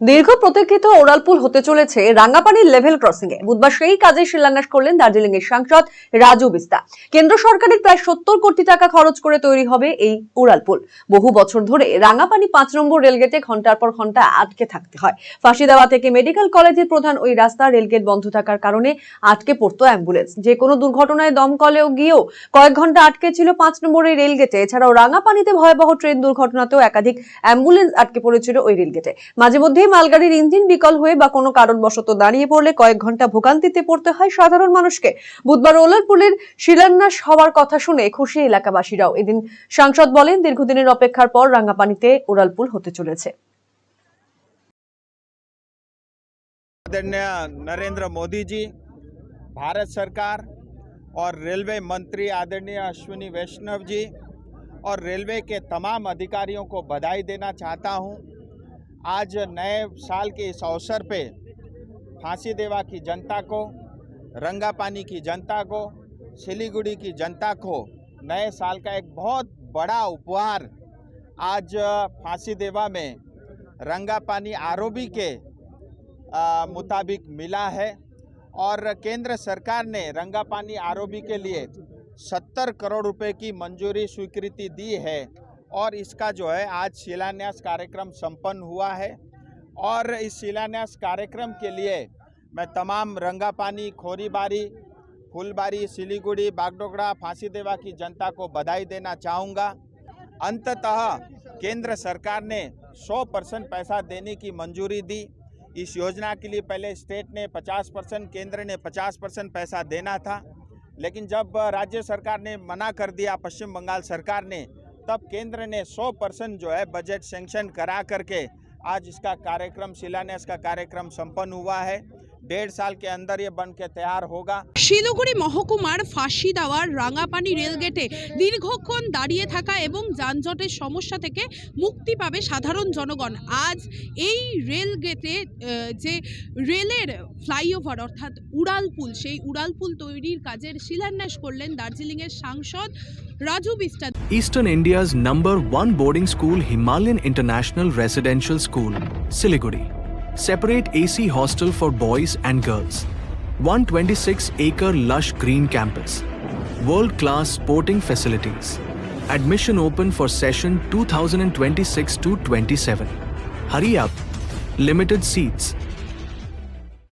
দীর্ঘ প্রতীক্ষিত ওরালপুল হতে চলেছে রাঙ্গাপানির লেভেল ক্রসিং এ। বুধবার সেই কাজে শিলান্যাস করলেন দার্জিলিং এর সাংসদ রাজু বিস্তা। কেন্দ্র সরকারের প্রায় সত্তর কোটি টাকা খরচ করে তৈরি হবে এই উড়ালপুল বহু বছর ধরে রাঙ্গাপানি পাঁচ নম্বর রেলগেটে ঘণ্টার পর ঘণ্টা আটকে থাকতে হয়। ফাঁসি দেওয়া থেকে মেডিকেল কলেজের প্রধান ওই রাস্তা রেলগেট বন্ধ থাকার কারণে আটকে পড়তো অ্যাম্বুলেন্স যে কোনো দুর্ঘটনায় দমকলেও গিয়েও কয়েক ঘণ্টা আটকে ছিল পাঁচ নম্বরের রেলগেটে। এছাড়াও রাঙ্গাপানিতে ভয়াবহ ট্রেন দুর্ঘটনাতেও একাধিক অ্যাম্বুলেন্স আটকে পড়েছিল ওই রেলগেটে। মাঝে মধ্যেই মালগাড়ির ইঞ্জিন বিকল হয়ে বা কোনো কারণবশত দাঁড়িয়ে পড়লে কয়েক ঘন্টা ভোগান্তিতে পড়তে হয় সাধারণ মানুষকে বুধবার ওলারপুলের শিলান্যাস হওয়ার কথা শুনে খুশি এলাকাবাসীরাও এদিন সাংসদ বলেন দীর্ঘদিনের অপেক্ষার পর রাঙ্গাপানিতে ওরালপুল হতে চলেছে आदरणीय नरेंद्र मोदी जी भारत सरकार और रेलवे मंत्री आदरणीय अश्विनी वैष्णव जी और रेलवे के तमाम अधिकारियों को बधाई देना चाहता हूं आज नए साल के इस अवसर पे फांसी देवा की जनता को रंगापानी की जनता को सिलीगुड़ी की जनता को नए साल का एक बहुत बड़ा उपहार आज फांसी देवा में रंगापानी आरोबी के आ, मुताबिक मिला है और केंद्र सरकार ने रंगापानी आरओबी के लिए 70 करोड़ रुपए की मंजूरी स्वीकृति दी है। और इसका जो है, आज शिलान्यास कार्यक्रम संपन्न हुआ है। और इस शिलान्यास कार्यक्रम के लिए मैं तमाम रंगापानी, खोरीबारी, फुलबारी, सिलीगुड़ी, बागडोगरा फांसी देवा की जनता को बधाई देना चाहूँगा। अंततः केंद्र सरकार ने 100 परसेंट पैसा देने की मंजूरी दी। इस योजना के लिए पहले स्टेट ने 50 परसेंट, केंद्र ने 50 परसेंट पैसा देना था। लेकिन जब राज्य सरकार ने मना कर दिया, पश्चिम बंगाल सरकार ने तब केंद्र ने 100 परसेंट जो है बजट सेंक्शन करा करके आज इसका कार्यक्रम शिलान्यास का कार्यक्रम संपन्न हुआ है। डेढ़ साल के अंदर ये बन के तैयार होगा শিলিগুড়ি মহকুমার ফাঁসি দেওয়ার রাঙাপানি রেলগেটে দীর্ঘক্ষণ দাঁড়িয়ে থাকা এবং যানজটের সমস্যা থেকে মুক্তি পাবে সাধারণ জনগণ আজ এই রেলগেটে আহ, যে রেলের ফ্লাইওভার অর্থাৎ উড়ালপুল সেই উড়ালপুল তৈরির কাজের শিলান্যাস করলেন দার্জিলিংয়ের সাংসদ Raju বিস্টা Eastern India's number one boarding school, Himalayan International Residential School, Siliguri. Separate AC hostel for boys and girls. 126 acre lush green campus. World class sporting facilities. Admission open for session 2026 to 27. Hurry up. Limited seats.